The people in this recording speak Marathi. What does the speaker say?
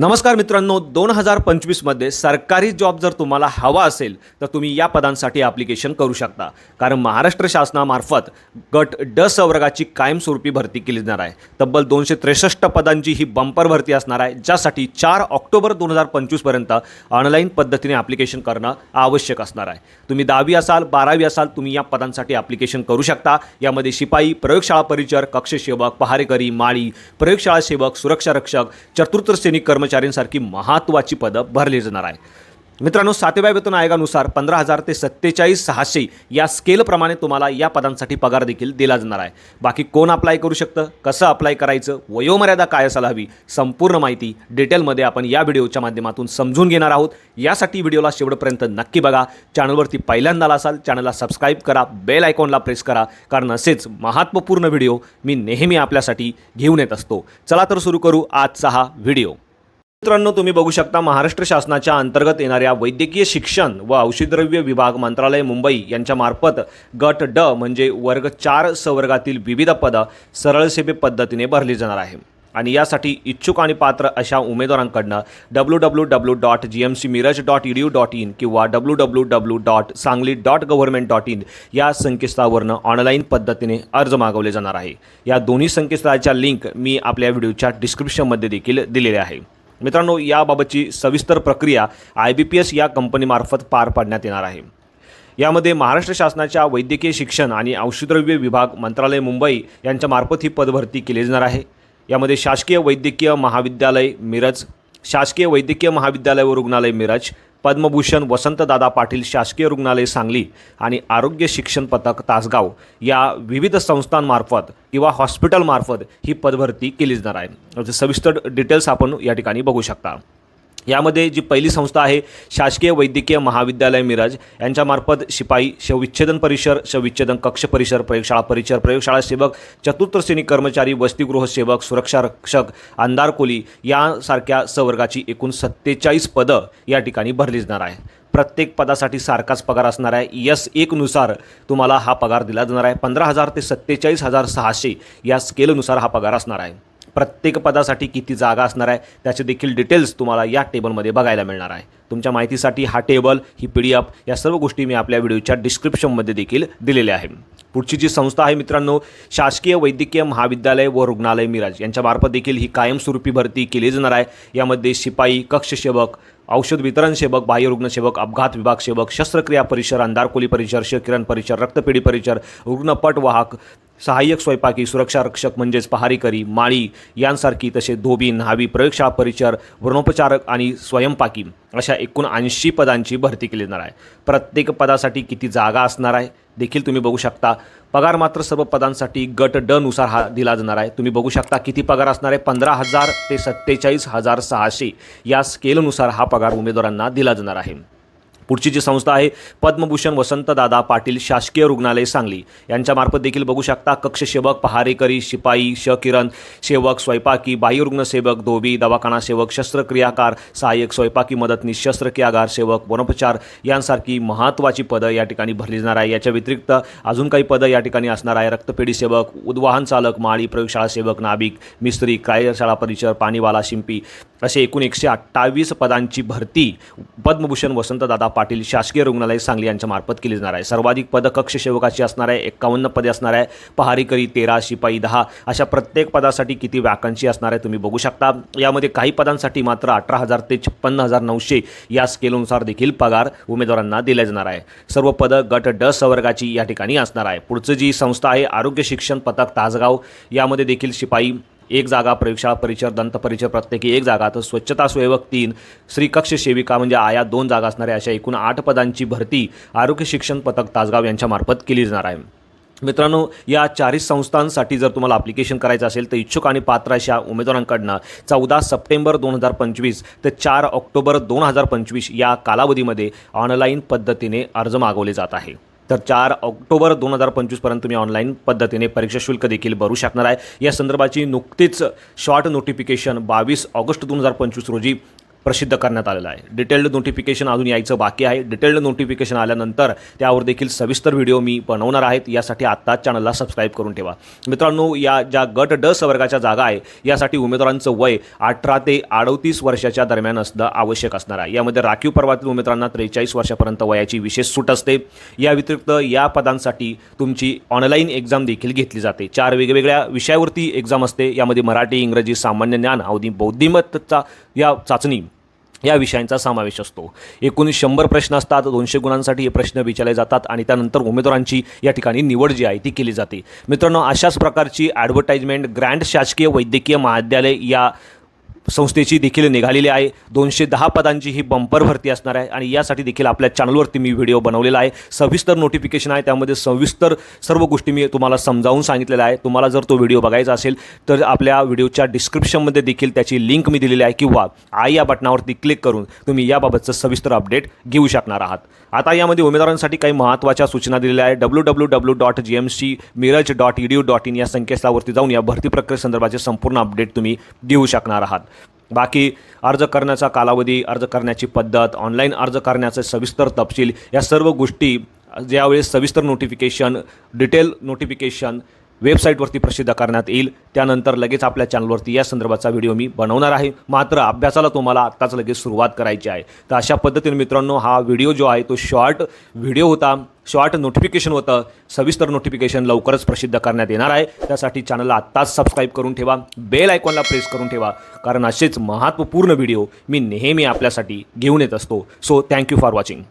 नमस्कार मित्रांनो दोन हजार पंचवीसमध्ये सरकारी जॉब जर तुम्हाला हवा असेल तर तुम्ही या पदांसाठी ॲप्लिकेशन करू शकता. कारण महाराष्ट्र शासनामार्फत गट ड संवर्गाची कायमस्वरूपी भरती केली जाणार आहे. तब्बल दोनशे त्रेसष्ट पदांची ही बंपर भरती असणार आहे ज्यासाठी चार ऑक्टोबर दोन हजार पंचवीसपर्यंत ऑनलाईन पद्धतीने ॲप्लिकेशन करणं आवश्यक असणार आहे. तुम्ही दहावी असाल बारावी असाल तुम्ही या पदांसाठी ॲप्लिकेशन करू शकता. यामध्ये शिपाई प्रयोगशाळा परिचर कक्षसेवक पहारेकरी माळी प्रयोगशाळा सेवक सुरक्षा रक्षक चतुर्थ सैनिक कर्मचाऱ्यांसारखी महत्त्वाची पदं भरली जाणार आहे मित्रांनो सातव्या वेतन आयोगानुसार पंधरा हजार ते सत्तेचाळीस सहाशे या स्केलप्रमाणे तुम्हाला या पदांसाठी पगार देखील दिला जाणार आहे. बाकी कोण अप्लाय करू शकतं? कसं अप्लाय करायचं? वयोमर्यादा काय असायला हवी? संपूर्ण माहिती डिटेलमध्ये आपण या व्हिडिओच्या माध्यमातून समजून घेणार आहोत. यासाठी व्हिडिओला शेवटपर्यंत नक्की बघा. चॅनलवरती पहिल्यांदा असाल चॅनलला सबस्क्राईब करा. बेल आयकॉनला प्रेस करा. कारण असेच महत्त्वपूर्ण व्हिडिओ मी नेहमी आपल्यासाठी घेऊन येत असतो. चला तर सुरू करू आजचा हा व्हिडिओ मित्रांनो तुम्ही बघू शकता महाराष्ट्र शासनाच्या अंतर्गत येणाऱ्या वैद्यकीय शिक्षण व औषधद्रव्य विभाग मंत्रालय मुंबई यांच्या मार्फत गट ड म्हणजे वर्ग चार संवर्गातील विविध पदं सरळसेवे पद्धतीने भरली जाणार आहे. आणि यासाठी इच्छुक आणि पात्र अशा उमेदवारांकडनं W W W dot G M C Miraj dot E D dot in किंवा W W W dot Sangli dot government dot in या संकेतस्थळावरनं ऑनलाईन पद्धतीने अर्ज मागवले जाणार आहे. या दोन्ही संकेतस्थळाच्या लिंक मी आपल्या व्हिडिओच्या डिस्क्रिप्शनमध्ये देखील दिलेल्या आहे. मित्रांनो याबाबतची सविस्तर प्रक्रिया आय बी पी एस या कंपनीमार्फत पार पाडण्यात येणार आहे. यामध्ये महाराष्ट्र शासनाच्या वैद्यकीय शिक्षण आणि औषधद्रव्य विभाग मंत्रालय मुंबई यांच्यामार्फत ही पदभरती केली जाणार आहे. यामध्ये शासकीय वैद्यकीय महाविद्यालय मिरज शासकीय वैद्यकीय महाविद्यालय व रुग्णालय मिरज पद्मभूषण वसंतदादा पाटील शासकीय रुग्णालय सांगली आणि आरोग्य शिक्षण पथक तासगाव या विविध संस्थांमार्फत किंवा हॉस्पिटलमार्फत ही पदभरती केली जाणार आहे. सविस्तर डिटेल्स आपण या ठिकाणी बघू शकता. यामध्ये जी पहिली संस्था आहे शासकीय वैद्यकीय महाविद्यालय मिरज यांच्यामार्फत शिपाई शवविच्छेदन परिसर शवविच्छेदन कक्ष परिसर प्रयोगशाळा परिसर प्रयोगशाळा सेवक चतुर्थ श्रेणी कर्मचारी वसतिगृह सेवक सुरक्षा रक्षक अंधार कोली यासारख्या संवर्गाची एकूण सत्तेचाळीस पदं या ठिकाणी भरली जाणार आहे प्रत्येक पदासाठी सारखाच पगार असणार आहे. यस एकनुसार तुम्हाला हा पगार दिला जाणार आहे. पंधरा हजार ते सत्तेचाळीस हजार सहाशे या स्केलनुसार हा पगार असणार आहे. प्रत्येक पदासाठी किती जागा असणार आहे त्याचे देखील डिटेल्स तुम्हाला या टेबलमध्ये बघायला मिळणार आहे. तुमच्या माहितीसाठी हा टेबल ही पी डी एफ या सर्व गोष्टी मी आपल्या व्हिडिओच्या डिस्क्रिप्शनमध्ये देखील दिलेल्या आहे पुढची जी संस्था आहे मित्रांनो शासकीय वैद्यकीय महाविद्यालय व रुग्णालय मिराज. यांच्यामार्फत देखील ही कायमस्वरूपी भरती केली जाणार आहे. यामध्ये शिपाई कक्षसेवक औषध वितरण सेवक बाह्य रुग्णसेवक अपघात विभाग सेवक शस्त्रक्रिया परिसर अंधारकोली परिसर क्षकिरण परिसर रक्तपेढी परिसर रुग्णपट वाहक सहाय्यक स्वयंपाकी सुरक्षा रक्षक म्हणजेच पहारीकरी माळी यांसारखी तसे धोबी न्हावी प्रयोगशाळा परिचर व्रणोपचारक आणि स्वयंपाकी अशा एकूण ऐंशी पदांची भरती केली जाणार आहे. प्रत्येक पदासाठी किती जागा असणार आहे देखील तुम्ही बघू शकता. पगार मात्र सर्व पदांसाठी गट ड नुसार हा दिला जाणार आहे. तुम्ही बघू शकता किती पगार असणार आहे पंधरा हजार ते सत्तेचाळीस हजार सहाशे या स्केलनुसार हा पगार उमेदवारांना दिला जाणार आहे. पुढची जी संस्था आहे पद्मभूषण वसंतदादा पाटील शासकीय रुग्णालय सांगली. यांच्यामार्फत देखील बघू शकता कक्षसेवक पहारेकरी शिपाई श किरण सेवक स्वयंपाकी बाह्यरुग्ण सेवक धोबी दवाखाना सेवक शस्त्रक्रियाकार सहाय्यक स्वयंपाकी मदतनीस शस्त्रक्रियागार सेवक वनोपचार यांसारखी महत्त्वाची पदं या ठिकाणी भरली जाणार आहे. याच्या व्यतिरिक्त अजून काही पदं या ठिकाणी असणार आहे. रक्तपेढी सेवक उद्वाहन चालक माळी प्रयोगशाळा सेवक नाभिक मिस्त्री कार्यशाळा परिचर पाणीवाला शिंपी असे एकूण एकशे अठ्ठावीस पदांची भरती पद्मभूषण वसंतदादा पाटील शासकीय रुग्णालय सांगली यांच्या मार्फत केली जाणार आहे. सर्वाधिक पदं कक्ष सेवकाची असणार आहे एक्कावन्न पदे असणार आहे. पहारीकरी तेरा शिपाई दहा अशा प्रत्येक पदासाठी किती वॅकन्सी असणार आहे तुम्ही बघू शकता. यामध्ये काही पदांसाठी मात्र अठरा हजार ते छप्पन्न हजार नऊशे या स्केलनुसार देखील पगार उमेदवारांना दिले जाणार आहे. सर्व पदं गट ड संवर्गाची या ठिकाणी असणार आहे. पुढचं जी संस्था आहे आरोग्य शिक्षण पथक तासगाव यामध्ये देखील शिपाई एक जागा प्रयोगशाळा परिचर दंत परिचर प्रत्येकी एक जागा. तर स्वच्छता सेवक तीन श्रीकक्ष सेविका म्हणजे आया दोन जागा असणाऱ्या अशा एकूण आठ पदांची भरती आरोग्य शिक्षण पथक तासगाव यांच्यामार्फत केली जाणार आहे. मित्रांनो या चारही संस्थांसाठी जर तुम्हाला अप्लिकेशन करायचं असेल तर इच्छुक आणि पात्र अशा उमेदवारांकडनं चौदा सप्टेंबर दोन हजार पंचवीस ते चार ऑक्टोबर दोन हजार पंचवीस या कालावधीमध्ये ऑनलाईन पद्धतीने अर्ज मागवले जात आहे. तर चार ऑक्टोबर दोन हजार पंचवीसपर्यंत तुम्ही ऑनलाईन पद्धतीने परीक्षा शुल्क देखील भरू शकणार आहे. या संदर्भाची नुकतीच शॉर्ट नोटिफिकेशन बावीस ऑगस्ट दोन हजार पंचवीस रोजी प्रसिद्ध करण्यात आलेलं आहे. डिटेल्ड नोटिफिकेशन अजून यायचं बाकी आहे. डिटेल्ड नोटिफिकेशन आल्यानंतर त्यावर देखील सविस्तर व्हिडिओ मी बनवणार आहेत. यासाठी आत्ताच चॅनलला सबस्क्राईब करून ठेवा. मित्रांनो या ज्या गट ड वर्गाच्या जागा आहे यासाठी उमेदवारांचं वय अठरा ते अडतीस वर्षाच्या दरम्यान असणं आवश्यक असणार आहे. यामध्ये राखीव पर्वातील उमेदवारांना त्रेचाळीस वर्षापर्यंत वयाची विशेष सूट असते. या व्यतिरिक्त या पदांसाठी तुमची ऑनलाईन एक्झाम देखील घेतली जाते. चार वेगवेगळ्या विषयावरती एक्झाम असते. यामध्ये मराठी इंग्रजी सामान्य ज्ञान अवधी बौद्धिमत्ता या चाचणी या विषयांचा समावेश असतो. एकूण शंभर प्रश्न असतात दोनशे गुणांसाठी हे प्रश्न विचारले जातात आणि त्यानंतर उमेदवारांची या ठिकाणी निवड जी आहे ती केली जाते. मित्रांनो अशाच प्रकारची ॲडव्हर्टाइजमेंट ग्रँड शासकीय वैद्यकीय महाविद्यालय या संस्थेची देखील निघालेली आहे. दोनशे दहा पदांची ही बंपर भरती असणार आहे आणि यासाठी देखील आपल्या चॅनलवरती मी व्हिडिओ बनवलेला आहे. सविस्तर नोटिफिकेशन आहे. त्यामध्ये सविस्तर सर्व गोष्टी मी तुम्हाला समजावून सांगितलेल्या आहे तुम्हाला जर तो व्हिडिओ बघायचा असेल तर आपल्या व्हिडिओच्या डिस्क्रिप्शनमध्ये देखील त्याची लिंक मी दिलेली आहे किंवा आय या बटनावरती क्लिक करून तुम्ही याबाबतचं सविस्तर अपडेट घेऊ शकणार आहात. आता यामध्ये उमेदवारांसाठी काही महत्त्वाच्या सूचना दिलेल्या आहे W W W dot G M C Miraj dot E D dot in या संकेतस्थळावरती जाऊन या भरती प्रक्रियेसंदर्भाचे संपूर्ण अपडेट तुम्ही घेऊ शकणार आहात. बाकी अर्ज करण्याचा कालावधी अर्ज करण्याची पद्धत ऑनलाईन अर्ज करण्याचे सविस्तर तपशील या सर्व गोष्टी ज्यावेळेस सविस्तर नोटिफिकेशन डिटेल नोटिफिकेशन वेबसाईटवरती प्रसिद्ध करण्यात येईल. त्यानंतर लगेच आपल्या चॅनलवरती या संदर्भाचा व्हिडिओ मी बनवणार आहे. मात्र अभ्यासाला तुम्हाला आत्ताच लगेच सुरुवात करायची आहे. तर अशा पद्धतीने मित्रांनो हा व्हिडिओ जो आहे तो शॉर्ट व्हिडिओ होता. शॉर्ट नोटिफिकेशन होतं. सविस्तर नोटिफिकेशन लवकरच प्रसिद्ध करण्यात येणार आहे. त्यासाठी चॅनलला आत्ताच सबस्क्राईब करून ठेवा. बेल आयकॉनला प्रेस करून ठेवा. कारण असेच महत्त्वपूर्ण व्हिडिओ मी नेहमी आपल्यासाठी घेऊन येत असतो. So thank you for watching